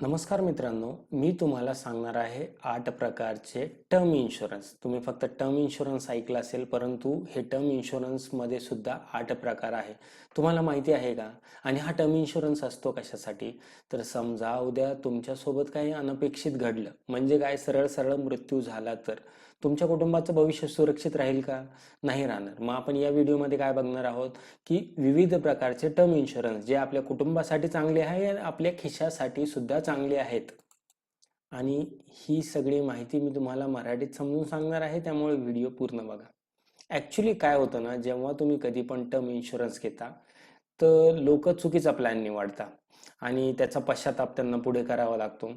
नमस्कार मित्रांनो मी तुम्हाला सांगणार आहे आठ प्रकारचे टर्म इन्शुरन्स. तुम्ही फक्त टर्म इन्शुरन्स ऐकलं असेल परंतु हे टर्म इन्शुरन्समध्ये सुद्धा आठ प्रकार आहे. तुम्हाला माहिती आहे का? आणि हा टर्म इन्शुरन्स असतो कशासाठी? तर समजा उद्या तुमच्यासोबत काही अनपेक्षित घडलं म्हणजे काय? सरळ सरळ मृत्यू झाला तर. तुमच्या कुटुंबाचं भविष्य सुरक्षित राहील का? नाही राहणार. मग आपण या व्हिडिओमध्ये काय बघणार आहोत? की विविध प्रकारचे टर्म इन्शुरन्स जे आपल्या कुटुंबासाठी चांगले आहे आणि आपल्या खिशासाठी सुद्धा चांगले आहेत. आणि ही सगळी माहिती मी तुम्हाला मराठीत समजून सांगणार आहे त्यामुळे व्हिडिओ पूर्ण बघा. ॲक्च्युली काय होतं ना जेव्हा तुम्ही कधी पण टर्म इन्शुरन्स घेता तर लोक चुकीचा प्लॅन निवडता. आणि त्याचा पश्चाताप त्यांना पुढे करावा लागतो.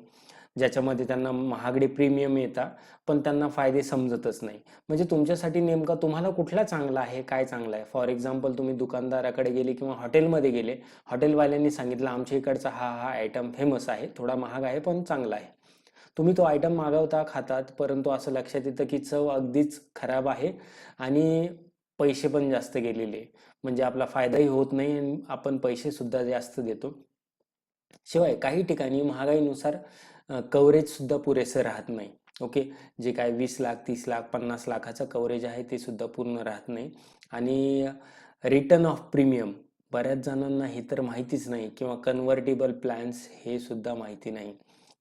ज्याच्यामध्ये त्यांना महागडे प्रीमियम येतात पण त्यांना फायदे समजतच नाही. म्हणजे तुमच्यासाठी नेमका तुम्हाला कुठला चांगला आहे काय चांगला आहे? फॉर एक्झाम्पल तुम्ही दुकानदाराकडे गेले किंवा हॉटेलमध्ये गेले हॉटेलवाल्यांनी सांगितलं आमच्या इकडचा हा हा आयटम फेमस आहे थोडा महाग आहे पण चांगला आहे. तुम्ही तो आयटम मागवता खातात परंतु असं लक्षात येतं की चव अगदीच खराब आहे आणि पैसे पण जास्त गेलेले. म्हणजे आपला फायदाही होत नाही आणि आपण पैसे सुद्धा जास्त देतो. शिवाय काही ठिकाणी महागाईनुसार कव्हरेज सुद्धा पुरेसं राहत नाही. ओके जे काय वीस लाख तीस लाख पन्नास लाखाचं कव्हरेज आहे ते सुद्धा पूर्ण राहत नाही. आणि रिटर्न ऑफ प्रीमियम बऱ्याच जणांना हे तर माहितीच नाही किंवा कन्व्हर्टेबल प्लॅन्स हे सुद्धा माहिती नाही.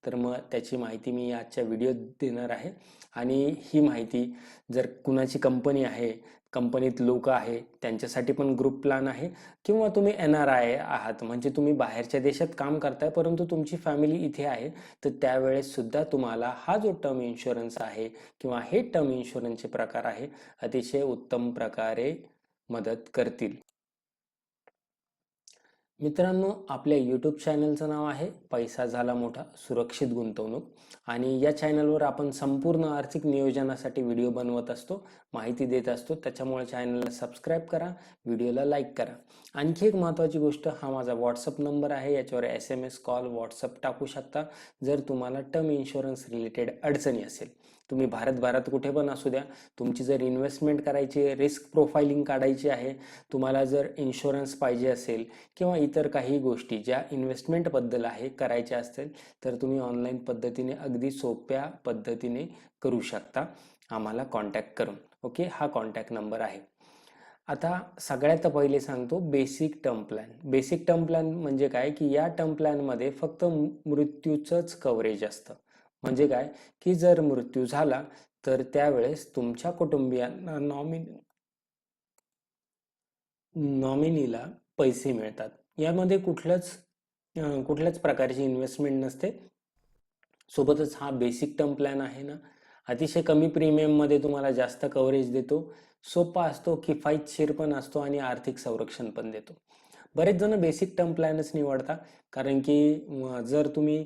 तर मग त्याची माहिती मी आजच्या व्हिडिओत देणार आहे. आणि ही माहिती जर कुणाची कंपनी आहे कंपनीत लोक आहे त्यांच्यासाठी पण ग्रुप प्लॅन आहे किंवा तुम्ही एन आर आय आहात म्हणजे तुम्ही बाहेरच्या देशात काम करताय परंतु तुमची फॅमिली इथे आहे तर त्यावेळेस सुद्धा तुम्हाला हा जो टर्म इन्शुरन्स आहे किंवा हे टर्म इन्शुरन्सचे प्रकार आहे अतिशय उत्तम प्रकारे मदत करतील. मित्रांनो आपल्या यूट्यूब चॅनलचं नाव आहे पैसा झाला मोठा सुरक्षित गुंतवणूक. आणि या चॅनलवर आपण संपूर्ण आर्थिक नियोजनासाठी व्हिडिओ बनवत असतो माहिती देत असतो. त्याच्यामुळे चॅनलला सबस्क्राईब करा व्हिडिओला लाईक करा. आणखी एक महत्त्वाची गोष्ट हा माझा व्हॉट्सअप नंबर आहे. याच्यावर S M S call WhatsApp टाकू शकता. जर तुम्हाला टर्म इन्शुरन्स रिलेटेड अडचणी असेल तुम्ही भारतभरात कुठे पण असू द्या तुमची जर इन्व्हेस्टमेंट करायची रिस्क प्रोफाइलिंग काढायची आहे तुम्हाला जर इन्शुरन्स पाहिजे असेल किंवा इतर काही गोष्टी ज्या इन्व्हेस्टमेंटबद्दल आहे करायच्या असतील तर तुम्ही ऑनलाईन पद्धतीने अगदी सोप्या पद्धतीने करू शकता. आम्हाला कॉन्टॅक्ट करून. ओके हा कॉन्टॅक्ट नंबर आहे. आता सगळ्यात पहिले सांगतो basic term plan basic term plan म्हणजे काय? की या टर्म प्लॅनमध्ये फक्त मृत्यूचंच कव्हरेज असतं. म्हणजे काय? की जर मृत्यू झाला तर त्यावेळेस तुमच्या कुटुंबियांना नॉमिनी नॉमिनीला पैसे मिळतात. यामध्ये कुठल्याच कुठल्याच प्रकारची इन्व्हेस्टमेंट नसते. सोबतच हा बेसिक टर्म प्लॅन आहे ना. अतिशय कमी प्रीमियममध्ये तुम्हाला जास्त कव्हरेज देतो. सोपा असतो किफायतशीर पण असतो आणि आर्थिक संरक्षण पण देतो. बरेच जण बेसिक टर्म प्लॅनच निवडता कारण की जर तुम्ही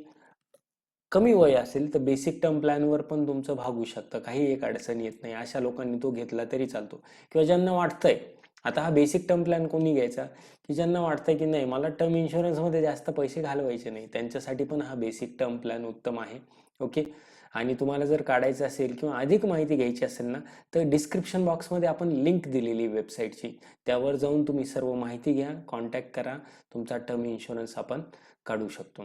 कमी वय असेल तर बेसिक टर्म प्लॅनवर पण तुमचं भागू शकतं. काही एक अडचण येत नाही. अशा लोकांनी तो घेतला तरी चालतो. किंवा ज्यांना वाटतंय आता हा बेसिक टर्म प्लॅन कोणी घ्यायचा? की ज्यांना वाटतंय की नाही मला टर्म इन्शुरन्समध्ये जास्त पैसे घालवायचे नाही. त्यांच्यासाठी पण हा बेसिक टर्म प्लॅन उत्तम आहे. ओके? आणि तुम्हाला जर काढायचं असेल किंवा अधिक माहिती घ्यायची असेल ना तर डिस्क्रिप्शन बॉक्समध्ये आपण लिंक दिलेली वेबसाईटची त्यावर जाऊन तुम्ही सर्व माहिती घ्या कॉन्टॅक्ट करा. तुमचा टर्म इन्शुरन्स आपण काढू शकतो.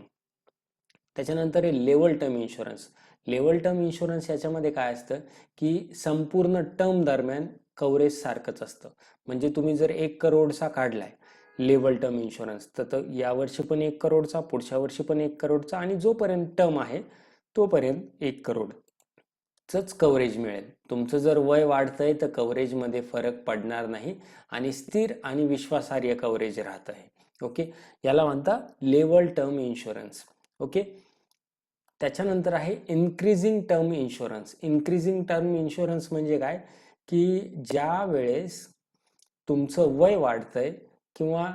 त्याच्यानंतर आहे level term insurance level term insurance याच्यामध्ये काय असतं की संपूर्ण टर्म दरम्यान कव्हरेज सारखंच असतं. म्हणजे तुम्ही जर एक करोडचा काढलाय लेवल टर्म इन्शुरन्स तर यावर्षी पण एक करोडचा पुढच्या वर्षी पण एक करोडचा आणि जोपर्यंत टर्म आहे तोपर्यंत एक करोडचंच कव्हरेज मिळेल. तुमचं जर वय वाढतंय तर कव्हरेजमध्ये फरक पडणार नाही आणि स्थिर आणि विश्वासार्ह कव्हरेज राहत आहे ओके याला म्हणता लेवल टर्म इन्शुरन्स ओके त्याच्यानंतर आहे increasing term insurance increasing term insurance म्हणजे काय? की ज्या वेळेस तुमचं वय वाढतंय किंवा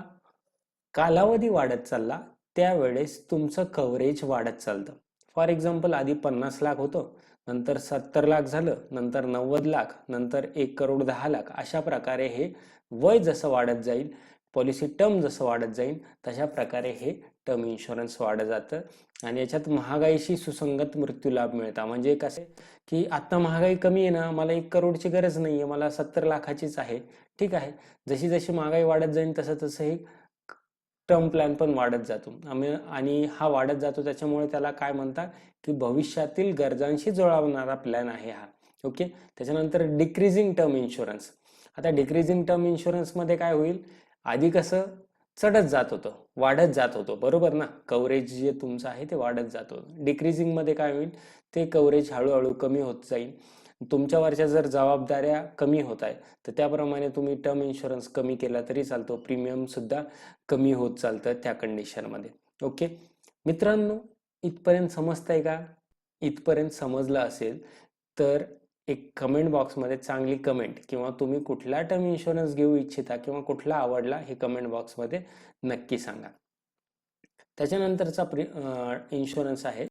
कालावधी वाढत चालला त्यावेळेस तुमचं कव्हरेज वाढत चालतं. फॉर एक्झाम्पल आधी पन्नास लाख होतं नंतर सत्तर लाख झालं नंतर नव्वद लाख नंतर एक करोड दहा लाख. अशा प्रकारे हे वय जसं वाढत जाईल पॉलिसी टर्म जसं वाढत जाईल तशा प्रकारे हे टर्म इन्शुरन्स वाढत जातं. आणि याच्यात महागाईशी सुसंगत मृत्यू लाभ मिळता. म्हणजे कसे की आत्ता महागाई कमी आहे ना मला एक करोडची गरज नाही आहे मला सत्तर लाखाचीच आहे. ठीक आहे. जशी जशी महागाई वाढत जाईल तसं तसं हे टर्म प्लॅन पण वाढत जातो. आणि हा वाढत जातो त्याच्यामुळे त्याला काय म्हणतात की भविष्यातील गरजांशी जुळवणारा प्लॅन आहे हा. ओके? त्याच्यानंतर डिक्रीजिंग टर्म इन्शुरन्स आता डिक्रीजिंग टर्म इन्शुरन्समध्ये काय होईल? आधी कसं चढत जात होतं वाढत जात होतं. बरोबर ना? कव्हरेज जे तुमचं आहे ते वाढत जात होतं. डिक्रीजिंगमध्ये काय होईल? ते कव्हरेज हळूहळू कमी होत जाईल. तुमच्यावरच्या जर जबाबदाऱ्या कमी होत आहे तर त्याप्रमाणे तुम्ही टर्म इन्शुरन्स कमी केला तरी चालतो. प्रीमियमसुद्धा कमी होत चालतं त्या कंडिशनमध्ये ओके मित्रांनो इथपर्यंत समजतंय का? इथपर्यंत समजलं असेल तर एक कमेंट बॉक्समध्ये चांगली कमेंट किंवा तुम्ही कुठला टर्म इन्शुरन्स घेऊ इच्छिता किंवा कुठला आवडला हे कमेंट बॉक्समध्ये नक्की सांगा. त्याच्यानंतरचा प्रि इन्शुरन्स आहे.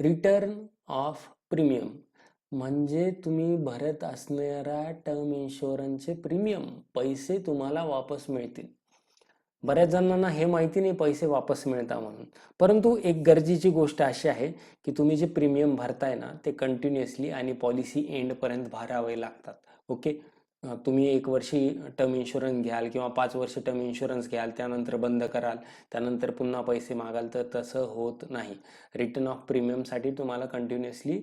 रिटर्न ऑफ प्रीमियम म्हणजे तुम्ही भरत असणाऱ्या टर्म इन्शुरन्सचे प्रीमियम पैसे तुम्हाला वापस मिळतील. बऱ्याच जणांना हे माहिती नाही पैसे वापस मिळता म्हणून. परंतु एक गरजेची गोष्ट अशी आहे की तुम्ही जे प्रीमियम भरताय ना ते कंटिन्युअसली आणि पॉलिसी एंडपर्यंत भरावे लागतात. ओके तुम्ही एक वर्षी टर्म इन्शुरन्स घ्याल किंवा पाच वर्ष टर्म इन्शुरन्स घ्याल त्यानंतर बंद कराल त्यानंतर पुन्हा पैसे मागाल तर तसं होत नाही. रिटर्न ऑफ प्रीमियमसाठी तुम्हाला कंटिन्युअसली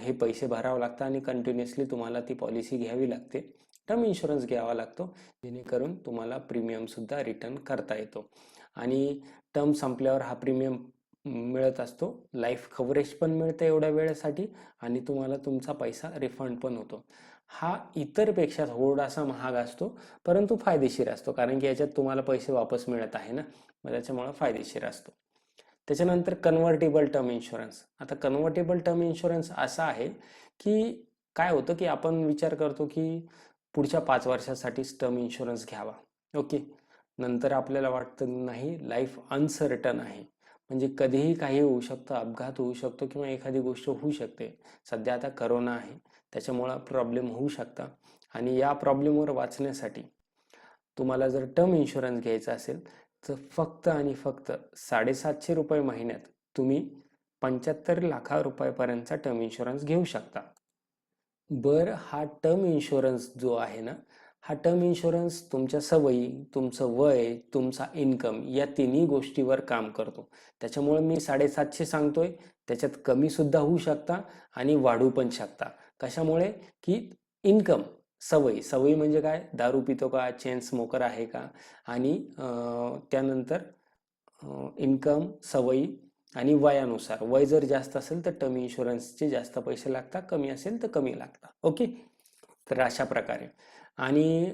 हे पैसे भरावं लागतं आणि कंटिन्युअसली तुम्हाला ती पॉलिसी घ्यावी लागते. टर्म इन्शुरन्स घ्यावा लागतो जेणेकरून तुम्हाला प्रीमियमसुद्धा रिटर्न करता येतो. आणि टर्म संपल्यावर हा प्रीमियम मिळत असतो. लाईफ कव्हरेज पण मिळतं एवढ्या वेळेसाठी आणि तुम्हाला तुमचा पैसा रिफंड पण होतो. हा इतरपेक्षा थोडासा महाग असतो परंतु फायदेशीर असतो. कारण की याच्यात तुम्हाला पैसे वापस मिळत आहे ना? मग त्याच्यामुळे फायदेशीर असतो. त्याच्यानंतर कन्व्हर्टेबल टर्म इन्शुरन्स आता कन्व्हर्टेबल टर्म इन्शुरन्स असा आहे की काय होतं की आपण विचार करतो की पुढच्या पाच वर्षासाठीच टर्म इन्शुरन्स घ्यावा. ओके नंतर आपल्याला वाटतं नाही लाईफ अनसर्टन आहे. म्हणजे कधीही काही होऊ शकतं अपघात होऊ शकतो किंवा एखादी गोष्ट होऊ शकते. सध्या आता करोना आहे. त्याच्यामुळं प्रॉब्लेम होऊ शकता. आणि या प्रॉब्लेमवर वाचण्यासाठी तुम्हाला जर टर्म इन्शुरन्स घ्यायचा असेल तर फक्त आणि फक्त साडेसातशे रुपये महिन्यात तुम्ही पंच्याहत्तर लाखा रुपयापर्यंतचा टर्म इन्शुरन्स घेऊ शकता. बर हा टर्म इन्शुरन्स जो आहे ना हा टर्म इन्शुरन्स तुमच्या सवयी तुमचं वय तुमचा इन्कम या तिन्ही गोष्टीवर काम करतो. त्याच्यामुळे मी साडेसातशे सांगतोय त्याच्यात कमी सुद्धा होऊ शकता आणि वाढू पण शकता. कशामुळे? की इन्कम सवयी. सवयी म्हणजे काय? दारू पितो का? चेन स्मोकर आहे का? आणि त्यानंतर इन्कम सवयी आणि वयानुसार. वय जर जास्त असेल तर टर्म इन्शुरन्सचे जास्त पैसे लागतात कमी असेल तर कमी लागतात. ओके? तर अशा प्रकारे. आणि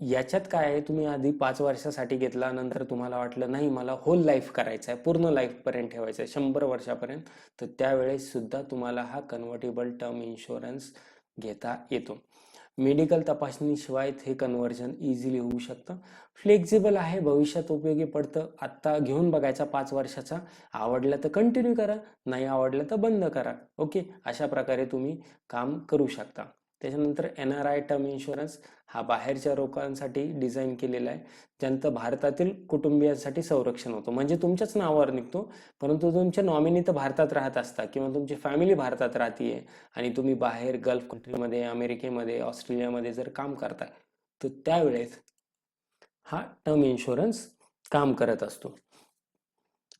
याच्यात काय आहे? तुम्ही आधी पाच वर्षासाठी घेतला नंतर तुम्हाला वाटलं नाही मला होल लाईफ करायचं आहे पूर्ण लाईफपर्यंत ठेवायचं आहे शंभर वर्षापर्यंत. तर त्यावेळेस सुद्धा तुम्हाला हा कन्व्हर्टेबल टर्म इन्शुरन्स घेता येतो. मेडिकल तपासणीशिवाय हे कन्व्हर्जन इझिली होऊ शकतं. फ्लेक्झिबल आहे भविष्यात उपयोगी पडतं. आत्ता घेऊन बघायचा पाच वर्षाचा. आवडलं तर कंटिन्यू करा नाही आवडलं तर बंद करा. ओके अशा प्रकारे तुम्ही काम करू शकता. त्याच्यानंतर N R I term insurance हा बाहेरच्या लोकांसाठी डिझाईन केलेला आहे ज्यांचं भारतातील कुटुंबियांसाठी संरक्षण होतं. म्हणजे तुमच्याच नावावर निघतो परंतु तुमच्या नॉमिनी तर भारतात राहत असता किंवा तुमची फॅमिली भारतात राहतीये आणि तुम्ही बाहेर गल्फ कंट्रीमध्ये अमेरिकेमध्ये ऑस्ट्रेलियामध्ये जर काम करताय तर त्यावेळेस हा टर्म इन्शुरन्स काम करत असतो.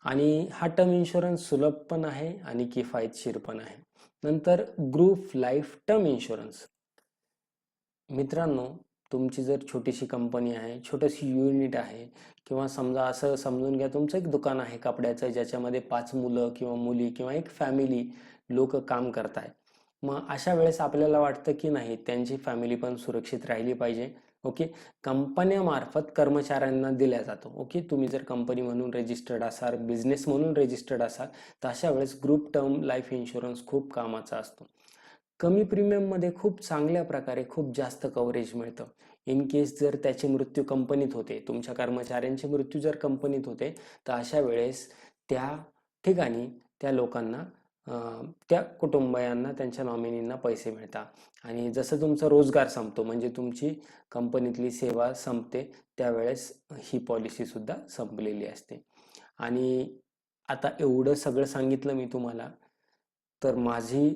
आणि हा टर्म इन्शुरन्स सुलभ पण आहे आणि किफायतशीर पण आहे. नंतर ग्रुप लाईफ टर्म इन्शुरन्स मित्रांनो तुमची जर छोटीशी कंपनी आहे छोटीशी युनिट आहे किंवा समजा असं समजून घ्या तुमचं एक दुकान आहे कपड्याचं ज्याच्यामध्ये पाच मुलं किंवा मुली किंवा एक फॅमिली लोक काम करताय. मग अशा वेळेस आपल्याला वाटतं की नाही त्यांची फॅमिली पण सुरक्षित राहिली पाहिजे. ओके? कंपन्यामार्फत कर्मचाऱ्यांना दिल्या जातो. ओके? तुम्ही जर कंपनी म्हणून रजिस्टर्ड असाल बिझनेस म्हणून रजिस्टर्ड असाल तर अशा वेळेस ग्रुप टर्म लाईफ इन्शुरन्स खूप कामाचा असतो. कमी प्रीमियममध्ये खूप चांगल्या प्रकारे खूप जास्त कव्हरेज मिळतं. इन केस जर त्याचे मृत्यू कंपनीत होते तुमच्या कर्मचाऱ्यांचे मृत्यू जर कंपनीत होते तर अशा वेळेस त्या ठिकाणी त्या लोकांना त्या कुटुंबियांना त्यांच्या नॉमिनींना पैसे मिळतात. आणि जसं तुमचा रोजगार संपतो म्हणजे तुमची कंपनीतली सेवा संपते त्यावेळेस ही पॉलिसीसुद्धा संपलेली असते. आणि आता एवढं सगळं सांगितलं मी तुम्हाला तर माझी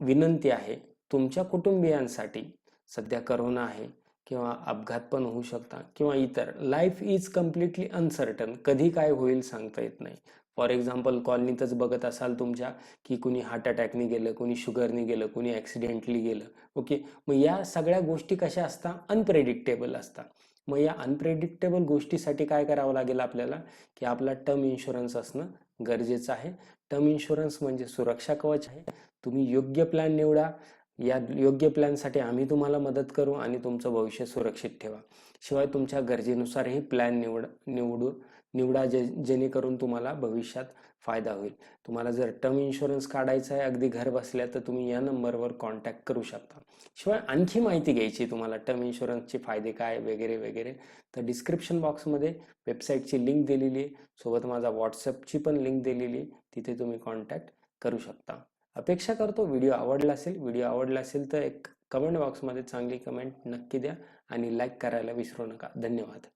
विनंती आहे तुमच्या कुटुंबियांसाठी सध्या करोना आहे किंवा अपघात पण होऊ शकता किंवा इतर लाईफ इज कम्प्लिटली अनसर्टन कधी काय होईल सांगता येत नाही. फॉर एक्झाम्पल कॉलनीतच बघत असाल तुमच्या की कुणी हार्ट अटॅकने गेलं कुणी शुगरने गेलं कुणी ॲक्सिडेंटली गेलं. ओके मग या सगळ्या गोष्टी कशा असतात? अनप्रेडिक्टेबल असतात. मग या अनप्रेडिक्टेबल गोष्टीसाठी काय करावं लागेल आपल्याला? की आपला टर्म इन्शुरन्स असणं गरजेचं आहे. टर्म इन्शुरन्स म्हणजे सुरक्षा कवच आहे. तुम्ही योग्य प्लॅन निवडा. या योग्य प्लॅनसाठी आम्ही तुम्हाला मदत करू आणि तुमचं भविष्य सुरक्षित ठेवा. शिवाय तुमच्या गरजेनुसारही प्लॅन निवड निवडू निवडा जे जेणेकरून तुम्हाला भविष्यात फायदा होईल. तुम्हाला जर टर्म इन्शुरन्स काढायचा आहे अगदी घर बसल्या तर तुम्ही या नंबरवर कॉन्टॅक्ट करू शकता. शिवाय आणखी माहिती घ्यायची तुम्हाला टर्म इन्शुरन्सचे फायदे काय वगैरे वगैरे तर डिस्क्रिप्शन बॉक्समध्ये वेबसाईटची लिंक दिलेली आहे. सोबत माझा व्हॉट्सअपची पण लिंक दिलेली आहे. तिथे तुम्ही कॉन्टॅक्ट करू शकता. अपेक्षा करतो व्हिडिओ आवडला असेल व्हिडिओ आवडला असेल तर एक कमेंट बॉक्समध्ये चांगली कमेंट नक्की द्या आणि लाईक करायला विसरू नका. धन्यवाद.